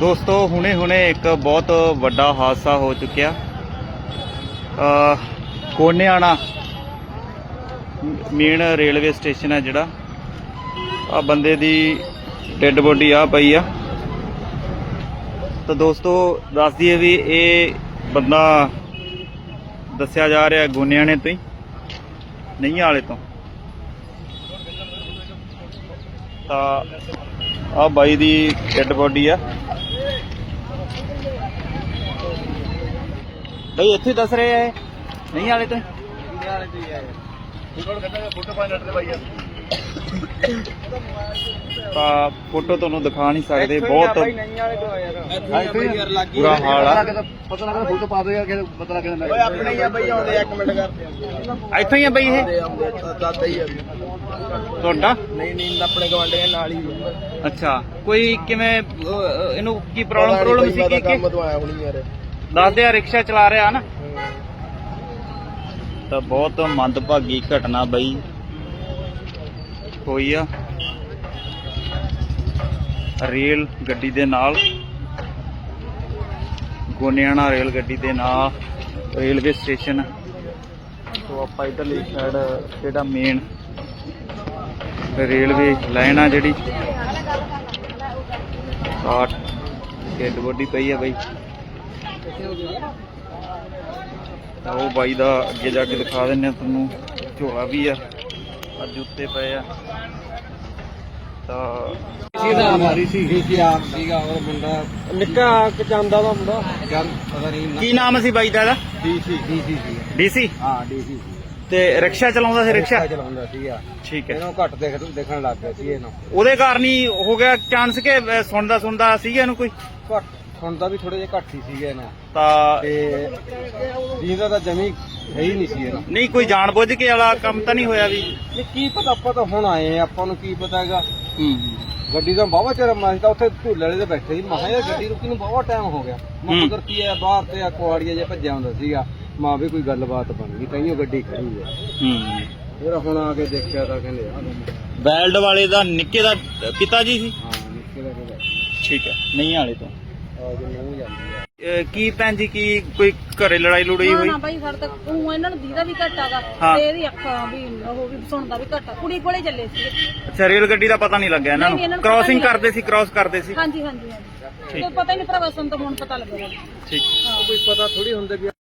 ਦੋਸਤੋ, ਹੁਣੇ ਹੁਣੇ ਇੱਕ ਬਹੁਤ ਵੱਡਾ ਹਾਦਸਾ ਹੋ ਚੁੱਕਿਆ। ਅ, ਕੋਨੇਆਣਾ ਮੇਨ ਰੇਲਵੇ ਸਟੇਸ਼ਨ ਹੈ ਜਿਹੜਾ। ਆ ਬੰਦੇ ਦੀ ਡੈੱਡ ਬੋਡੀ ਆ ਪਈ ਆ। ਤਾਂ ਦੋਸਤੋ, ਦੱਸ ਦਈਏ ਵੀ ਇਹ ਬੰਦਾ ਦੱਸਿਆ ਜਾ ਰਿਹਾ ਗੋਨਿਆਣੇ ਤੋਂ ਹੀ ਨਹੀਂ ਵਾਲੇ ਤੋਂ। ਤਾਂ ਆ ਬਾਈ ਦੀ ਡੈੱਡ ਬੋਡੀ ਆ। ਬਈ ਇੱਥੇ ਦੱਸ ਰਹੇ ਆ ਇਹ? ਨਹੀਂ ਵਾਲੇ ਤੋਂ। ਹੀ? ਤਾਂ ਫੋਟੋ ਤੁਹਾਨੂੰ ਦਿਖਾ ਨਹੀਂ ਸਕਦੇ ਬਹੁਤ ਬੁਰਾ ਹਾਲ ਆ। ਪਤਾ ਲੱਗਦਾ ਫੋਟੋ ਪਾ ਦੇਗਾ ਕਿ ਪਤਾ ਲੱਗਦਾ ਓਏ ਆਪਣੇ ਹੀ ਆ ਬਈ ਆਉਂਦੇ ਇੱਕ ਮਿੰਟ ਕਰ। ਇੱਥੋਂ ਹੀ ਆ ਬਈ ਇਹ। ਦਾਦਾ ਹੀ ਆ। ਤੁਹਾਡਾ? ਨਹੀਂ ਨਹੀਂ ਆਪਣੇ ਗਵਾਂਢੀਆਂ ਨਾਲ ਹੀ ਅੱਛਾ ਕੋਈ ਕਿਵੇਂ ਅਹ, ਇਹਨੂੰ ਕੀ ਪ੍ਰੋਬਲਮ ਪ੍ਰੋਬਲਮ ਸੀ? ਕੀ ਕੰਮ ਕੀ? ਤੋਂ ਆਇਆ ਹੁਣੀ ਯਾਰ। ਦੱਸਦੇ ਆ ਰਿਕਸ਼ਾ ਚਲਾ ਰਿਹਾ ਨਾ। ਤਾਂ ਬਹੁਤ ਮੰਦਭਾਗੀ ਘਟਨਾ ਬਈ। ਹੋਈ ਆ। ਰੇਲ ਗੱਡੀ ਦੇ ਨਾਲ। ਗੋਨਿਆਣਾ ਰੇਲ ਗੱਡੀ ਦੇ ਨਾਲ। Railway station. ਸੋ ਆਪਾਂ ਇਧਰਲੀ ਸਾਈਡ ਜਿਹੜਾ ਮੇਨ ਰੇਲਵੇ ਲਾਈਨ ਆ ਜਿਹੜੀ। ਆਟ ਡੈਡ ਬੋਡੀ ਪਈ ਆ ਬਈ। ਤਾਂ ਉਹ ਬਾਈ ਦਾ ਅੱਗੇ ਜਾ ਕੇ ਦਿਖਾ ਦਿੰਨੇ ਆ ਤੁਹਾਨੂੰ। ਝੋਲਾ ਵੀ ਆ ਆ ਜੁੱਤੇ ਪਏ ਆ। ਤਾਂ ਸੀਦਾ ਮਾਰੀ ਸੀ। ਸੀ ਆਪ ਸੀਗਾ ਉਹ ਮੁੰਡਾ। ਨਿੱਕਾ ਕਚਾਂਦਾ ਦਾ ਮੁੰਡਾ। ਗੱਲ ਪਤਾ ਨਹੀਂ। ਕੀ ਨਾਮ ਸੀ ਬਾਈ ਦਾ ਇਹਦਾ? ਡੀਸੀ ਡੀਸੀ ਸੀ ਡੀਸੀ ਹਾਂ ਡੀਸੀ ਤੇ ਰਿਕਸ਼ਾ ਚਲਾਉਂਦਾ ਸੀ ਰਿਕਸ਼ਾ? ਚਲਾਉਂਦਾ ਸੀਗਾ ਠੀਕ ਹੈ। ਇਹਨੂੰ ਘੱਟ ਦੇਖ ਦੇਖਣ ਲੱਗ ਗਿਆ ਸੀ ਇਹਨੂੰ। ਉਹਦੇ ਕਾਰਨ ਹੀ ਹੋ ਗਿਆ ਚਾਂਸ ਕਿ ਸੁਣਦਾ ਸੁਣਦਾ ਸੀਗਾ ਇਹਨੂੰ ਕੋਈ? ਘੱਟ ਸੁਣਦਾ ਵੀ ਥੋੜੇ ਜਿਹਾ ਘੱਟ ਹੀ ਸੀਗਾ ਇਹਨੂੰ। ਤਾਂ ਤੇ ਜੀਂਦਾ ਤਾਂ ਜਮੀ ਹੈ ਹੀ ਨਹੀਂ ਸੀ ਇਹਨੂੰ ਨਹੀਂ ਕੋਈ ਜਾਣਬੁੱਝ ਕੇ ਵਾਲਾ ਕੰਮ ਤਾਂ ਨਹੀਂ ਹੋਇਆ ਵੀ? ਕੀ ਪਤਾ ਆਪਾਂ ਤਾਂ ਹੁਣ ਆਏ ਆ ਆਪਾਂ ਨੂੰ ਕੀ ਪਤਾ ਹੈਗਾ। ਗੱਡੀ ਦਾ ਬਾਵਾ ਚਿਰ ਮਾਰੀ ਤਾਂ ਉੱਥੇ ਝੂਲੇ ਵਾਲੇ ਦੇ ਬੈਠੇ ਸੀ। ਮਹਾ ਯਾਰ ਗੱਡੀ ਰੁਕੀ ਨੂੰ ਬਾਵਾ ਟਾਈਮ ਹੋ ਗਿਆ। ਮੈਂ। ਮਗਰ ਕੀ ਹੈ? ਬਾਹਰ ਤੇ ਆ ਕੁਆੜੀਆ ਜੇ ਭੱਜਿਆ ਹੁੰਦਾ ਸੀਗਾ। ਮਾਂ ਵੀ ਕੋਈ ਗੱਲਬਾਤ ਬਣ ਗਈ ਤਾਈਓ ਗੱਡੀ ਖੜੀ ਹੈ। ਹੂੰ। ਫਿਰ ਹੁਣ ਆ ਕੇ ਦੇਖਿਆ ਤਾਂ ਕਹਿੰਦੇ ਆ। ਵੈਲਡ ਵਾਲੇ ਦਾ ਨਿੱਕੇ ਦਾ ਪਿਤਾ ਜੀ ਸੀ? ਹਾਂ ਨਿੱਕੇ ਦਾ ਠੀਕ ਹੈ ਨਹੀਂ ਵਾਲੇ ਤੋਂ। ਆ ਜੇ ਮੂੰਹ ਜਾਂਦੀ ਆ। ਅਹ, ਕੀ ਭੈਣ ਜੀ ਕੀ ਕੋਈ ਘਰੇ ਲੜਾਈ ਲੜਾਈ ਨਾ ਹੋਈ? ਨਾ ਬਾਈ ਸਾਡੇ ਤੱਕ ਉਹ ਇਹਨਾਂ ਨੂੰ ਦੀਦਾ ਵੀ ਘੱਟ ਆਗਾ ਹਾਂ। ਤੇ ਇਹਦੀ ਅੱਖਾਂ ਵੀ ਉਹ ਵੀ ਸੁਣਦਾ ਵੀ ਘੱਟ। ਆ ਕੁੜੀ ਕੋਲੇ ਚੱਲੇ ਸੀ ਅੱਛਾ ਰੇਲ ਗੱਡੀ ਦਾ ਪਤਾ ਨਹੀਂ ਲੱਗਿਆ ਇਹਨਾਂ ਨਹੀਂ, ਇਹਨਾਂ ਨੂੰ ਨੂੰ ਪਤਾ ਕ੍ਰਾਸਿੰਗ ਨਹੀਂ ਕਰਦੇ ਸੀ ਕ੍ਰਾਸ ਕਰਦੇ ਸੀ। ਹਾਂਜੀ ਹਾਂਜੀ ਹਾਂਜੀ। ਤੇ ਪਤਾ ਹੀ ਨਹੀਂ ਭਰਾਵਾ ਸਾਨੂੰ ਤਾਂ ਹੁਣ ਪਤਾ ਲੱਗਿਆ ਠੀਕ। ਕੋਈ ਪਤਾ ਥੋੜੀ ਹੁੰਦੇ ਵੀ